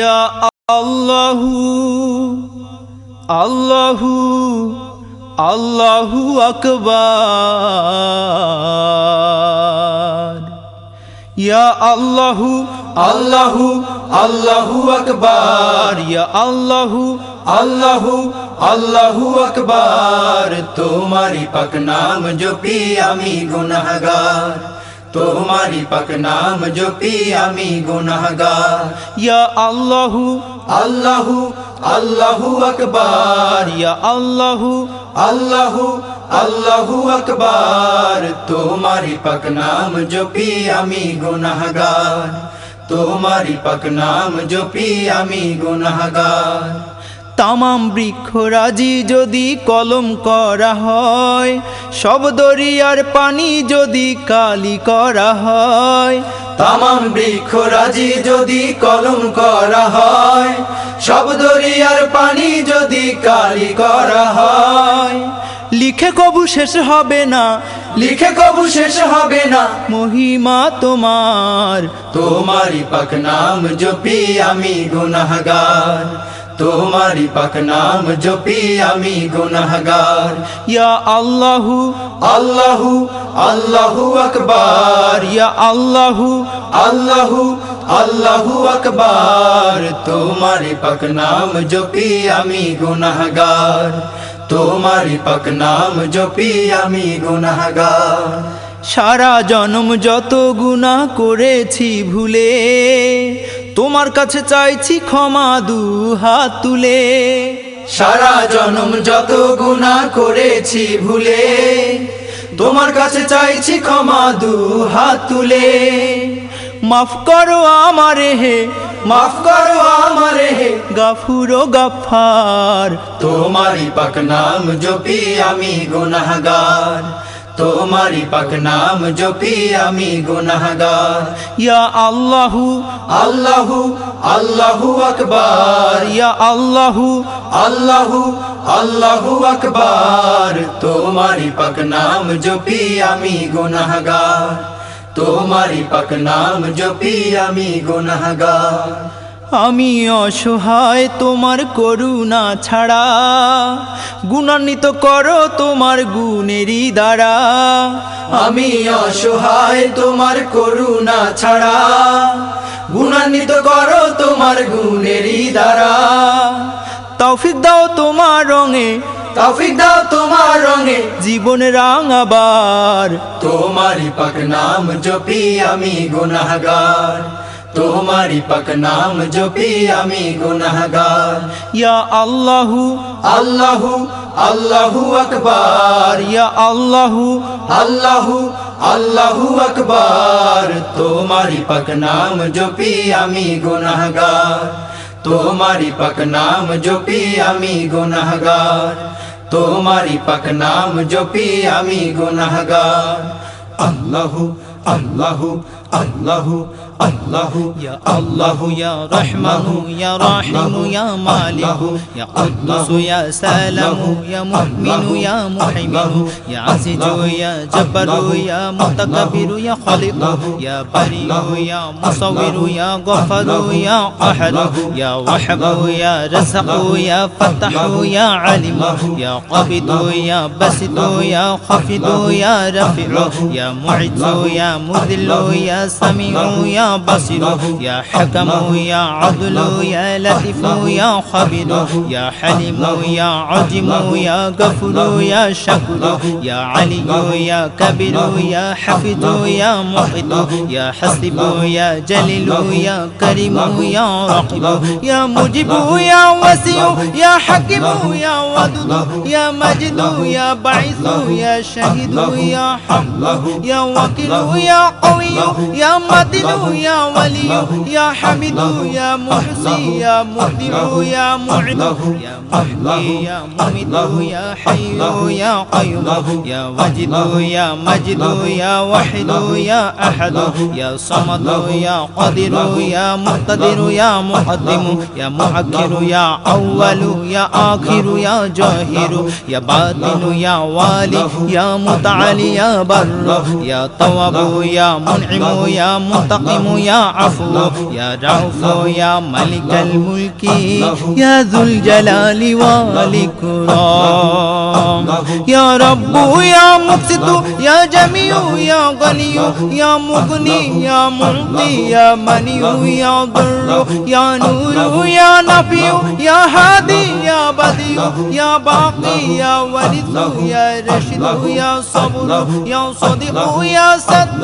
یا اللہ اللہ اللہ اکبر یا اللہ اللہ اللہ اکبار یا اللہ اللہ اللہ اکبار تمہاری پک نام جو پی امی گنہگار. تو ہماری پک نام جو پی آمی گناہ گا یا اللہ اللہ اللہ اکبار یا اللہ اللہ اللہ اکبار تو ہماری پک نام جو پی آمی گناہ گا تو ہماری پک نام جو پی آمی گناہ گا তামাম বৃক্ষরাজি যদি কলম করা হয়, সব দরিয়ার পানি যদি কালি করা হয়। তামাম বৃক্ষরাজি যদি কলম করা হয়, সব দরিয়ার পানি যদি কালি করা হয়। লিখে কবু শেষ হবে না, লিখে কবু শেষ হবে না। মহিমা তোমার, তোমারই পাক নাম জপি আমি গুনাহগার। তোমারি পাক নাম জপি আমি গুনাহগার। ইয়া আল্লাহু আল্লাহু আল্লাহু আকবার। ইয়া আল্লাহু আল্লাহু আল্লাহু আকবার। তোমারি পাক নাম জপি আমি গুনাহগার। তোমারি পাক নাম জপি আমি গুনাহগার। সারা জনম যত গুনাহ করেছি ভুলে তোমার কাছে চাইছি ক্ষমা দু হাত তুলে। সারা জনম যত গুনাহ করেছি ভুলে, তোমার কাছে চাইছি ক্ষমা দু হাত তুলে। মাফ করো আমারে হে, মাফ করো আমারে হে, গাফুরো গাফার তোমারি পাক নাম জপি আমি গুনাহগার। তোমারি পাক নাম জপি আমি গুনাহগার ইয়া আল্লাহু আল্লাহু আল্লাহু আকবার ইয়া আল্লাহু আল্লাহু আল্লাহু আকবার তোমারি পাক নাম জপি আমি গুনাহগার তোমারি পাক নাম জপি আমি গুনাহগার আমি অসহায়, তোমার করুণা ছাড়া। গুণান্বিত করো তোমার গুণেরই দ্বারা। আমি অসহায়, তোমার করুণা ছাড়া। গুণান্বিত করো তোমার গুণেরই দ্বারা। তৌফিক দাও তোমার রঙে, তৌফিক দাও তোমার রঙে। জীবন রাঙাবার তোমারি পাক নাম জপি আমি গুনাহগার। তোমারি পাক নাম জপি আমি গুনাহগার ইয়া আল্লাহু আল্লাহু আল্লাহু আকবার ইয়া আল্লাহু আল্লাহু আল্লাহু আকবার তোমারি পাক নাম জপি আমি গুনাহগার তোমারি পাক নাম জপি আমি গুনাহগার তোমারি পাক নাম জপি আমি গুনাহগার আল্লাহু الله الله الله يا الله يا رحمه يا راحم يا مالك يا قدوس يا سلام يا مؤمن يا محيمن يا عزيز يا جبار يا متكبر يا خالق يا بريء يا مصور يا غفار يا احد يا وحب يا رزق يا فتح يا عليم يا قبض يا بسط يا خفض يا رفيع يا معز يا مذل يا سميع يا بصير يا حكم يا عدل يا لطيف يا خبير يا حليم يا عجم يا غفور يا شكور يا علي يا كبير يا حفيظ يا محيط يا حسيب يا جليل يا كريم يا رقيب يا مجيب يا وسيع يا حكيم يا ودود يا مجد يا بعيث يا شهيد يا حمد يا وكيل يا قوي يا متين يا ولي يا حميد يا محصي يا مبدع يا معد يا محيي يا مميت يا حي يا قيوم يا واجد يا مجد يا واحد يا احد يا صمد يا قادر يا مقتدر يا مقدم يا مؤخر يا اول يا اخر يا جاهر يا باطن يا والي يا متعالي يا بر يا تواب يا منعم يا منتقم يا عفو يا رؤوف يا ملك الملك يا ذو الجلال والإكرام يا رب يا مقسط يا جميع يا غني يا مغني يا معطي يا مني يا ضر يا نور يا نبي يا هادي يا بديع يا باقي يا ورث يا رشيد يا صبر يا صديق يا ستار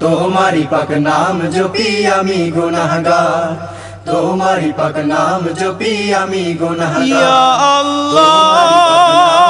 তোমারি পাক নাম জপি আমি গুনাহগার তোমারি পাক নাম জপি আমি গুনাহগার ইয়া আল্লাহ